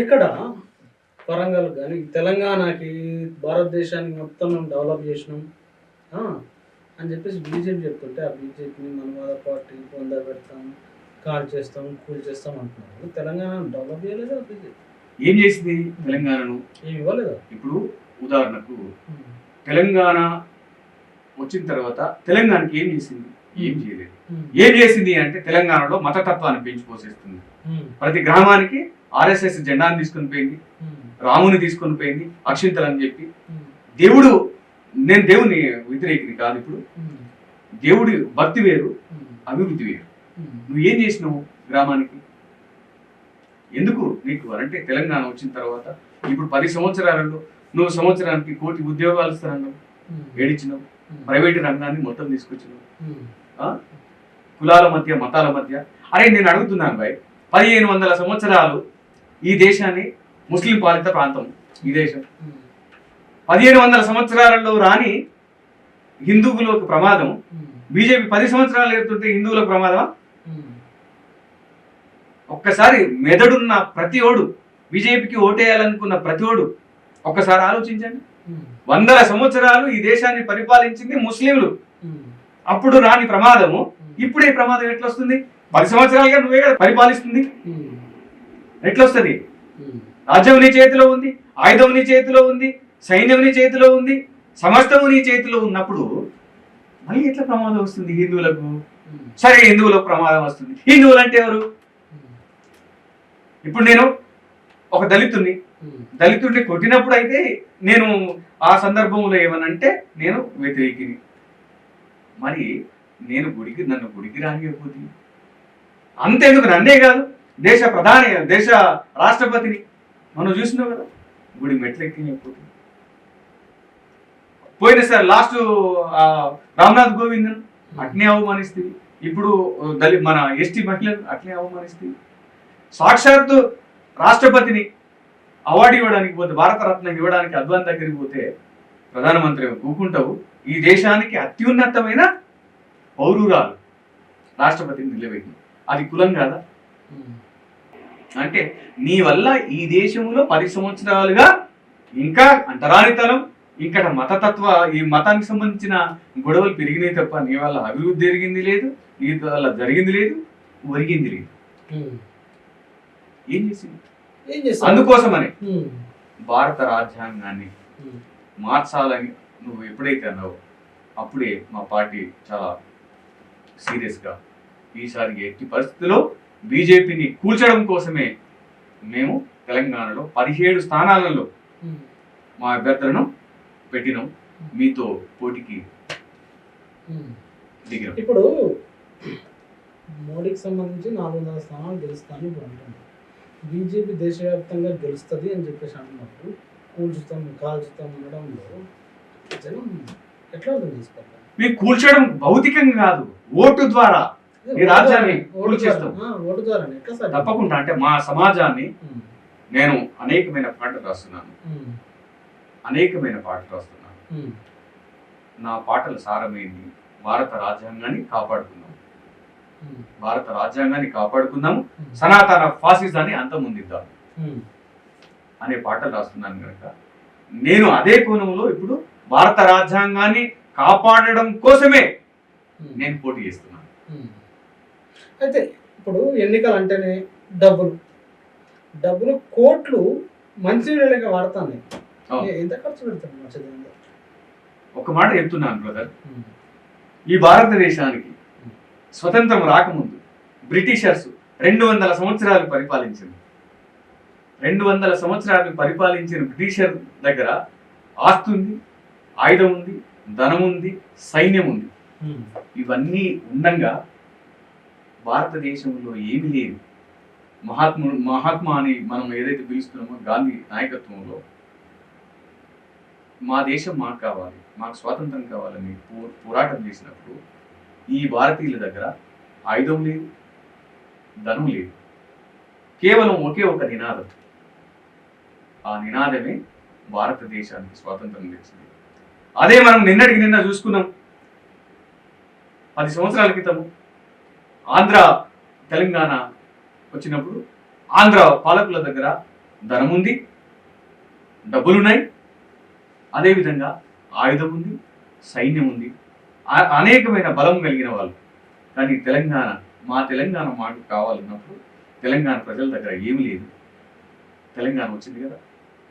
ఇక్కడ? వరంగల్ కానీ తెలంగాణకి భారతదేశానికి మొత్తం మేము డెవలప్ చేసినాం. అని చెప్పేసి బీజేపీ చెప్తుంటే ఆ బీజేపీని మనవాద పార్టీ పొంద పెడతాం కాల్ చేస్తాం కూల్ చేస్తాం అంటున్నారు. తెలంగాణ డెవలప్ చేయలేదా బీజేపీ? ఏం చేసింది తెలంగాణను? ఏమి ఇవ్వలేదా? ఇప్పుడు ఉదాహరణకు తెలంగాణ వచ్చిన తర్వాత తెలంగాణకి ఏం చేసింది? ఏం చేయలేదు. ఏం చేసింది అంటే తెలంగాణలో మతతత్వాన్ని పెంచి పోసేస్తుంది ప్రతి గ్రామానికి ఆర్ఎస్ఎస్ జెండాను తీసుకొని పోయింది. రాముని తీసుకొని పోయింది. అక్షింతలు అని చెప్పి దేవుడు నేను దేవుని వ్యతిరేకిని కాదు ఇప్పుడు. దేవుడి భక్తి వేరు అభివృద్ధి వేరు. నువ్వు ఏం చేసినావు గ్రామానికి? ఎందుకు నీకు అంటే తెలంగాణ వచ్చిన తర్వాత ఇప్పుడు పది సంవత్సరాలలో నువ్వు సంవత్సరానికి కోటి ఉద్యోగాలు ఇస్తానన్నావు. ఏడిచ్చినావు. ప్రైవేటు రంగాన్ని మొత్తం తీసుకొచ్చినావు? కులాల మధ్య మతాల మధ్య. అరే నేను అడుగుతున్నాను భాయ్. పదిహేను వందల సంవత్సరాలు ఈ దేశాన్ని ముస్లిం పాలిత ప్రాంతం. ఈ దేశం. పదిహేను వందల సంవత్సరాలలో రాని హిందువులకు ప్రమాదం. బీజేపీ పది సంవత్సరాలు ఎత్తుంటే హిందువులకు ప్రమాదమా? ఒక్కసారి మెదడున్న ప్రతి ఓడు బీజేపీకి ఓటేయాలనుకున్న ప్రతి ఓడు ఒక్కసారి ఆలోచించండి. వందల సంవత్సరాలు ఈ దేశాన్ని పరిపాలించింది ముస్లింలు. అప్పుడు రాని ప్రమాదము ఇప్పుడే ప్రమాదం ఎట్లా వస్తుంది పది సంవత్సరాలుగా నువ్వే కదా పరిపాలిస్తుంది. ఎట్లా వస్తుంది రాజ్యం నీ చేతిలో ఉంది ఆయుధం నీ చేతిలో ఉంది సైన్యం నీ చేతిలో ఉంది సమస్తము నీ చేతిలో ఉన్నప్పుడు మళ్ళీ ఎట్లా ప్రమాదం వస్తుంది హిందువులకు? సరే హిందువులకు ప్రమాదం వస్తుంది. హిందువులు అంటే ఎవరు? ఇప్పుడు నేను ఒక దళితుణ్ణి. దళితుడిని కొట్టినప్పుడు అయితే నేను ఆ సందర్భంలో ఏమనంటే నేను వ్యతిరేకిని. మరి నేను గుడికి నన్ను గుడికి రానియకపోతే అంతేందుకు? నన్నే కాదు. దేశ ప్రధాని దేశ రాష్ట్రపతిని. మనం చూసినాం కదా గుడి మెట్లు ఎక్కినప్పుడు పోయిన సార్ లాస్ట్ రామ్నాథ్ కోవింద్ అట్నే అవమానిస్తుంది. ఇప్పుడు దళి మన ఎస్టీ మహిళలు అట్నే అవమానిస్తుంది. సాక్షాత్తు రాష్ట్రపతిని అవార్డు ఇవ్వడానికి పోతే భారతరత్న ఇవ్వడానికి అద్వాన్ దగ్గరికి పోతే ప్రధానమంత్రి కూకుంటావు ఈ దేశానికి అత్యున్నతమైన పౌరురాలు రాష్ట్రపతిని నిలబెట్టి అది కులం కాదా? అంటే నీ వల్ల ఈ దేశంలో పది సంవత్సరాలుగా ఇంకా అంటరానితనం ఇంకా మతతత్వ ఈ మతానికి సంబంధించిన గొడవలు పెరిగినాయి తప్ప నీ వల్ల అభివృద్ధి జరిగింది లేదు నీ వల్ల జరిగింది లేదు ఒరిగింది లేదు. ఏం చేసింది? అందుకోసమని భారత రాజ్యాంగాన్ని మార్చాలని నువ్వు ఎప్పుడైతే అన్నావో అప్పుడే మా పార్టీ చాలా సీరియస్గా ఈసారి ఎట్టి పరిస్థితుల్లో బీజేపీని కూల్చడం కోసమే మేము తెలంగాణలో పదిహేడు స్థానాలలో మా అభ్యర్థులను పెట్టినాం. మీతో పోటీకి దిగినాం. ఇప్పుడు మోడీకి సంబంధించి నాలుగు వందల స్థానాలు గెలుస్తాను ఇప్పుడు అంటున్నారు. బీజేపీ దేశవ్యాప్తంగా గెలుస్తుంది అని చెప్పేసి అంటున్నప్పుడు కూల్చుతాం కాల్చుతాం అనడంలో జనం ఎట్లా అర్థం చేసుకోవాలి? మేము కూల్చడం భౌతికంగా కాదు ఓటు ద్వారా. ఈ రాజ్యాన్ని సార్ తప్పకుండా. అంటే మా సమాజాన్ని నేను అనేకమైన పాటలు రాస్తున్నాను. అనేకమైన పాటలు రాస్తున్నాను. నా పాటల సారమైంది భారత రాజ్యాంగాన్ని కాపాడుకుందాం. భారత రాజ్యాంగాన్ని కాపాడుకుందాం సనాతన ఫాసిజాన్ని అంతమొందిద్దాం. అనే పాటలు రాస్తున్నాను కనుక నేను అదే కోణంలో ఇప్పుడు భారత రాజ్యాంగాన్ని కాపాడడం కోసమే నేను పోటీ చేస్తున్నాను. అయితే ఇప్పుడు ఎన్నికలు అంటేనే డబ్బులు. డబ్బులు కోట్లు మంచినీళ్ళగా వాడతాను. ఎంత ఖర్చు పెడతాను మంచిది ఒక మాట చెప్తున్నాను బ్రదర్ ఈ భారతదేశానికి స్వతంత్రం రాకముందు బ్రిటిషర్స్ రెండు వందల సంవత్సరాలు పరిపాలించింది. రెండు వందల సంవత్సరాలు పరిపాలించిన బ్రిటిషర్ దగ్గర ఆస్తి ఉంది ఆయుధం ఉంది ధనం ఉంది సైన్యం ఉంది. ఇవన్నీ ఉండంగా భారతదేశంలో ఏమి లేదు. మహాత్ముడు మహాత్మా అని మనం ఏదైతే పిలుస్తున్నామో గాంధీ నాయకత్వంలో మా దేశం మాకు కావాలి మాకు స్వాతంత్రం కావాలని పో- పోరాటం చేసినప్పుడు ఈ భారతీయుల దగ్గర ఆయుధం లేదు ధనం లేదు. కేవలం ఒకే ఒక నినాదం. ఆ నినాదమే భారతదేశానికి స్వాతంత్రం తెచ్చింది. అదే మనం నిన్నటికి నిన్న చూసుకున్నాం. పది సంవత్సరాల క్రితం ఆంధ్ర తెలంగాణ వచ్చినప్పుడు ఆంధ్ర పాలకుల దగ్గర ధనం ఉంది డబ్బులున్నాయి. అదేవిధంగా ఆయుధం ఉంది సైన్యం ఉంది అనేకమైన బలం కలిగిన వాళ్ళు. కానీ తెలంగాణ మా తెలంగాణ మాకు కావాలన్నప్పుడు తెలంగాణ ప్రజల దగ్గర ఏమీ లేదు. తెలంగాణ వచ్చింది కదా.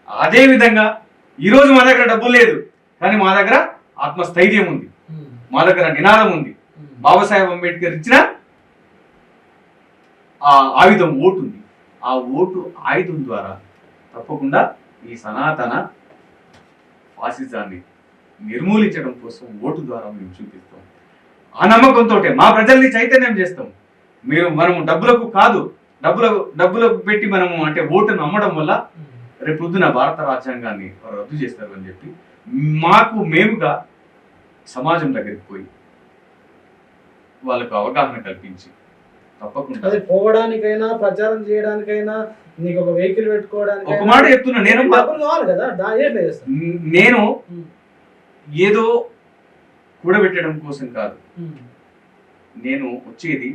అదే విధంగా ఈరోజు మా దగ్గర డబ్బులు లేదు. కానీ మా దగ్గర ఆత్మస్థైర్యం ఉంది మా దగ్గర నినాదం ఉంది బాబాసాహెబ్ అంబేద్కర్ ఇచ్చిన ఆ ఆయుధం ఓటు ఉంది ఆ ఓటు ఆయుధం ద్వారా తప్పకుండా ఈ సనాతన ఫాసిజాన్ని నిర్మూలించడం కోసం ఓటు ద్వారా మేము చూపిస్తాం. ఆ నమ్మకంతో మా ప్రజల్ని చైతన్యం చేస్తాం. మీరు మనము డబ్బులకు కాదు డబ్బులకు డబ్బులకు పెట్టి మనము అంటే ఓటును అమ్మడం వల్ల రేపు పొద్దున భారత రాజ్యాంగాన్ని రద్దు చేస్తారు అని చెప్పి మాకు మేముగా సమాజం దగ్గరికి పోయి వాళ్ళకు అవగాహన కల్పించి తప్పకుండా. అది పోవడానికైనా ప్రచారం చేయడానికైనా నీకు ఒక వెహికల్ పెట్టుకోవడానికి ఒక మాట చెప్తున్నా నేను డబ్బులు కావాలి కదా నేను ఏదో కూడబెట్టడం కోసం కాదు. నేను వచ్చేది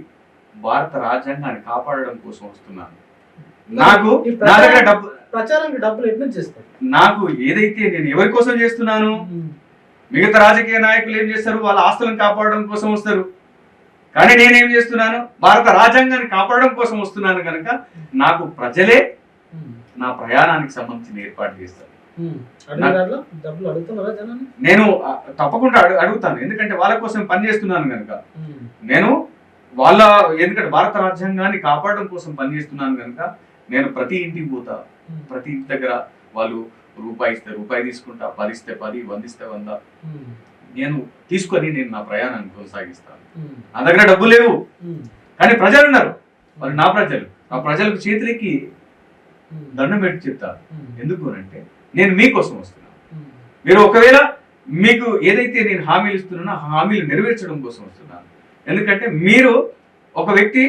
భారత రాజ్యాంగాన్ని కాపాడడం కోసం వస్తున్నాను. నాకు నా దగ్గర ప్రచారం- డబ్బు ప్రచారానికి డబ్బులు ఎట్లా చేస్తాం నాకు ఏదైతే నేను ఎవరి కోసం చేస్తున్నాను మిగతా రాజకీయ నాయకులు ఏం చేస్తారు? వాళ్ళ ఆస్తులను కాపాడడం కోసం వస్తారు. కానీ నేనేం చేస్తున్నాను? భారత రాజ్యాంగాన్ని కాపాడడం కోసం వస్తున్నాను కనుక నాకు ప్రజలే నా ప్రయాణానికి సంబంధించిన ఏర్పాటు చేస్తారు. నేను తప్పకుండా అడు అడుగుతాను. ఎందుకంటే వాళ్ళ కోసం పని చేస్తున్నాను కనుక. నేను వాళ్ళ ఎందుకంటే భారత రాజ్యాంగాన్ని కాపాడడం కోసం పనిచేస్తున్నాను కనుక నేను ప్రతి ఇంటికి పోతా. ప్రతి ఇంటి దగ్గర వాళ్ళు రూపాయి ఇస్తే రూపాయి తీసుకుంటా పది ఇస్తే పది వంద ఇస్తే వంద. నేను తీసుకొని నేను నా ప్రయాణాన్ని కొనసాగిస్తాను. నా దగ్గర డబ్బు లేవు. కానీ ప్రజలు ఉన్నారు వాళ్ళు నా ప్రజలు. ఆ ప్రజలకు చేతులకి దండం పెట్టి చెప్తా ఉమ్, ఎందుకు అంటే నేను మీకోసం వస్తున్నాను. మీరు ఒకవేళ మీకు ఏదైతే నేను హామీలు ఇస్తున్నానో ఆ హామీలు నెరవేర్చడం కోసం వస్తున్నాను. ఎందుకంటే మీరు ఒక వ్యక్తి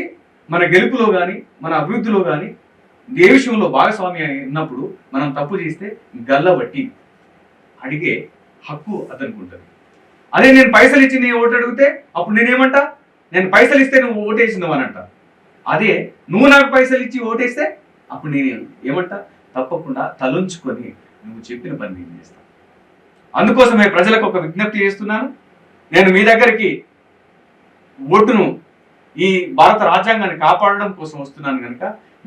మన గెలుపులో కానీ మన అభివృద్ధిలో కానీ ఏ విషయంలో భాగస్వామి ఉన్నప్పుడు మనం తప్పు చేస్తే గల్లబట్టి అడిగే హక్కు అతనికి ఉంటుంది. అదే నేను పైసలు ఇచ్చి నేను ఓటు అడిగితే అప్పుడు నేనేమంటా? నేను పైసలు ఇస్తే నువ్వు ఓటేసినావు అని అంట. అదే నువ్వు నాకు పైసలు ఇచ్చి ఓటేస్తే అప్పుడు నేను ఏమంటా? తప్పకుండా తలుంచుకొని నువ్వు చెప్పిన పని నేను చేస్తాను అందుకోసమే ప్రజలకు ఒక విజ్ఞప్తి చేస్తున్నాను. నేను మీ దగ్గరికి ఓటును ఈ భారత రాజ్యాంగాన్ని కాపాడడం కోసం వస్తున్నాను కనుక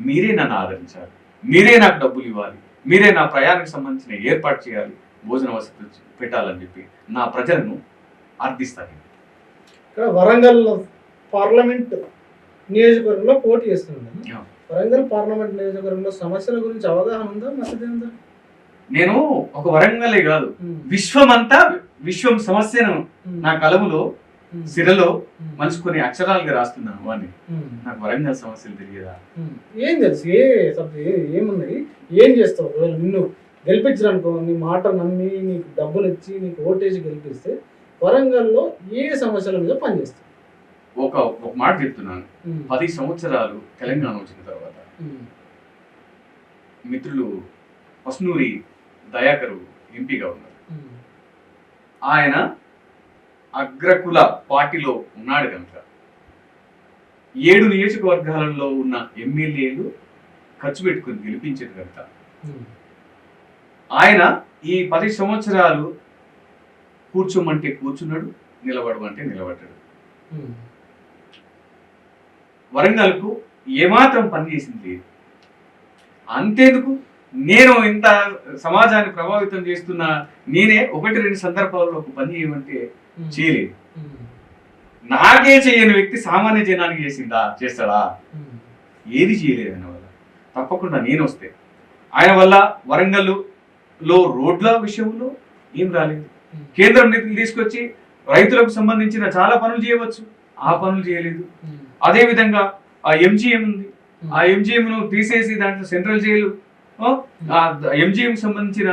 మీరే నన్ను ఆదరించాలి. మీరే నాకు డబ్బులు ఇవ్వాలి. మీరే నా ప్రయాణానికి సంబంధించిన ఏర్పాటు చేయాలి. భోజన వసతి పెట్టాలని చెప్పి నా ప్రజలను అర్థిస్తాను ఇక్కడ వరంగల్ పార్లమెంట్ నియోజకవర్గంలో పోటీ చేస్తున్నాను. వరంగల్ పార్లమెంట్ నియోజకవర్గంలో సమస్యల గురించి అవగాహన ఉందా? మసతి ఉందా? నేను ఒక వరంగలే కాదు. విశ్వమంతా విశ్వం సమస్యను నా కలములో సిరలో మలుచుకొని అక్షరాలుగా రాస్తున్నాను వాడిని నాకు వరంగల్ సమస్యలు తెలియదా. ఏం తెలుసు? ఏ ఏమున్నాయి? ఏం చేస్తావు? ఒకవేళ నిన్ను గెలిపించడానుకో నీ మాట నమ్మి నీకు డబ్బులు ఇచ్చి నీకు ఓటేసి గెలిపిస్తే వరంగల్లో ఏ సమస్యల మీద పనిచేస్తావు? ఒక ఒక మాట చెప్తున్నాను. పది సంవత్సరాలు తెలంగాణ వచ్చిన తర్వాత మిత్రులు పస్నూరి దయాకరు ఎంపీగా ఉన్నారు. ఆయన అగ్రకుల పార్టీలో ఉన్నాడు కనుక ఏడు నియోజకవర్గాలలో ఉన్న ఎమ్మెల్యేలు ఖర్చు పెట్టుకుని గెలిపించారు కనుక ఆయన ఈ పది సంవత్సరాలు కూర్చోమంటే కూర్చున్నాడు నిలబడమంటే నిలబడ్డాడు. ఉమ్, వరంగల్కు ఏమాత్రం పని చేసింది లేదు. అంతేందుకు? నేను ఇంత సమాజాన్ని ప్రభావితం చేస్తున్న నేనే ఒకటి రెండు సందర్భాల్లో ఒక పని చేయమంటే ఉమ్, చేయలేదు. ఉమ్, నాకే చేయని వ్యక్తి సామాన్య జనానికి చేసిందా? చేస్తాడా? ఏది చేయలేదు ఆయన వల్ల. తప్పకుండా నేను వస్తే. ఆయన వల్ల వరంగల్ లో రోడ్ల విషయంలో ఏం రాలేదు. కేంద్రం నిధులు తీసుకొచ్చి రైతులకు సంబంధించిన చాలా పనులు చేయవచ్చు. ఆ పనులు చేయలేదు. ఉమ్, అదే విధంగా ఆ ఎంజిఎం ఉంది. ఉమ్, ఆ ఎంజిఎం ను తీసేసి దాంట్లో సెంట్రల్ జైలు ఆ ఎంజిఎం సంబంధించిన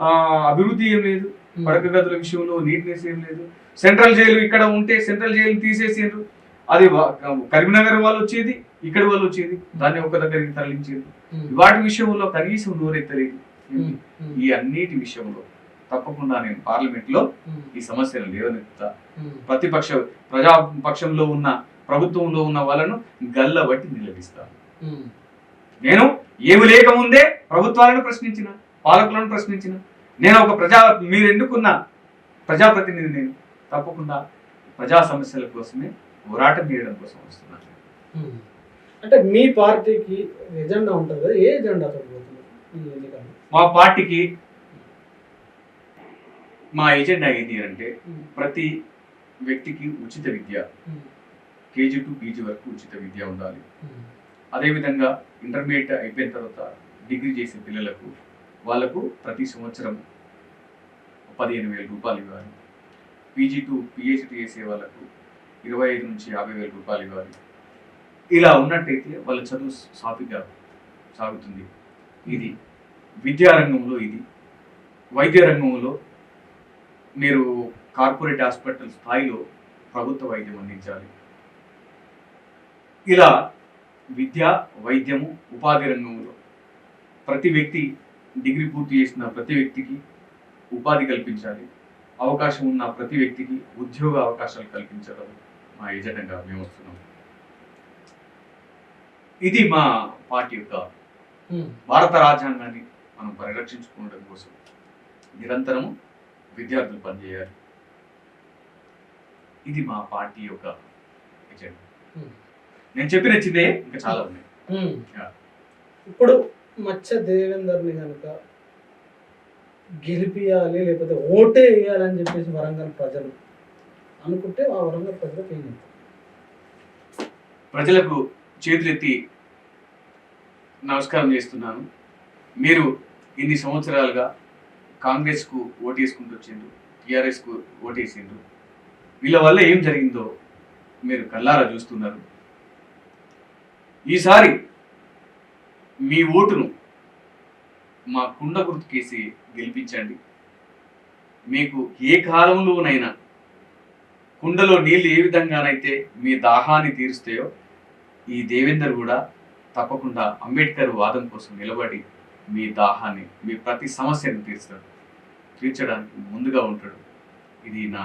ఆ, అభివృద్ధి ఏం లేదు. పడక గదుల విషయంలో నీట్నెస్ ఏం లేదు. సెంట్రల్ జైలు ఇక్కడ ఉంటే సెంట్రల్ జైలు తీసేసారు అది కరీంనగర్ వాళ్ళు వచ్చేది ఇక్కడ వాళ్ళు వచ్చేది. దాన్ని ఒక దగ్గరికి తరలించేది. వాటి విషయంలో కనీసం నోరెత్తలేదు. ఈ అన్నిటి విషయంలో తప్పకుండా నేను పార్లమెంట్లో ఈ సమస్యను లేవనెత్తుతా. ప్రతిపక్ష ప్రజాపక్షంలో ఉన్న ప్రభుత్వంలో ఉన్న వాళ్ళను గల్లబట్టి నిలదీస్తాను ఉమ్. నేను ఏమి లేకముందే ప్రభుత్వాలను ప్రశ్నించిన పాలకులను ప్రశ్నించిన నేను ఒక ప్రజా మీరు ఎన్నుకున్న ప్రజాప్రతినిధి నేను తప్పకుండా ప్రజా సమస్యల కోసమే పోరాటం చేయడం కోసం వస్తున్నాను. అంటే మీ పార్టీకి ఎజెండా ఉంటుంది? ఏ ఎజెండా పోతున్నారు మా పార్టీకి మా ఎజెండా ఏంటి అంటే. ప్రతి వ్యక్తికి ఉచిత విద్య. కేజీ టు పీజీ వరకు ఉచిత విద్య ఉండాలి. అదేవిధంగా ఇంటర్మీడియట్ అయిపోయిన తర్వాత డిగ్రీ చేసే పిల్లలకు వాళ్ళకు ప్రతి సంవత్సరం పదిహేను వేల రూపాయలు ఇవ్వాలి పీజీ టు పిహెచ్డి చేసే వాళ్ళకు ఇరవై ఐదు నుంచి యాభై వేల రూపాయలు ఇవ్వాలి ఇలా ఉన్నట్టయితే వాళ్ళ చదువు సాఫీగా సాగుతుంది ఇది. విద్యారంగంలో ఇది. వైద్య రంగంలో మీరు కార్పొరేట్ హాస్పిటల్ స్థాయిలో ప్రభుత్వ వైద్యం అందించాలి. ఇలా విద్య వైద్యము ఉపాధి రంగంలో ప్రతి వ్యక్తి డిగ్రీ పూర్తి చేసిన ప్రతి వ్యక్తికి ఉపాధి కల్పించాలి. అవకాశం ఉన్న ప్రతి వ్యక్తికి ఉద్యోగ అవకాశాలు కల్పించడం మా ఎజెండాగా మేము వస్తున్నాం. ఇది మా పార్టీ యొక్క భారత రాజ్యాంగాన్ని మనం పరిరక్షించుకోవడం కోసం నిరంతరము విద్యార్థులు పనిచేయాలి ఇది మా పార్టీ యొక్క ఎజెండా ఉమ్. నేను చెప్పిన చిన్నే ఇంకా చాలా ఉన్నాయి. యా. ఇప్పుడు మచ్చ దేవేందర్ని కనుక గెలిపియాలి లేకపోతే ఓటే వేయాలని చెప్పేసి వరంగల్ ప్రజలు అనుకుంటే ఆ వరంగల్ ప్రజలకు ఏం ప్రజలకు చేతులెత్తి నమస్కారం చేస్తున్నాను. మీరు ఇన్ని సంవత్సరాలుగా కాంగ్రెస్కు ఓటేసుకుంటూ వచ్చిండ్రు టీఆర్ఎస్కు ఓటేసిండ్రు. వీళ్ళ వల్ల ఏం జరిగిందో మీరు కల్లారా చూస్తున్నారు. ఈసారి మీ ఓటును మా కుండ గుర్తుకేసి గెలిపించండి. మీకు ఏ కాలంలోనైనా కుండలో నీళ్ళు ఏ విధంగానైతే మీ దాహాన్ని తీరుస్తాయో ఈ దేవేందర్ కూడా తప్పకుండా అంబేద్కర్ వాదం కోసం నిలబడి మీ దాహాన్ని మీ ప్రతి సమస్యను తీర్చాడు తీర్చడానికి ముందుగా ఉంటాడు. ఇది నా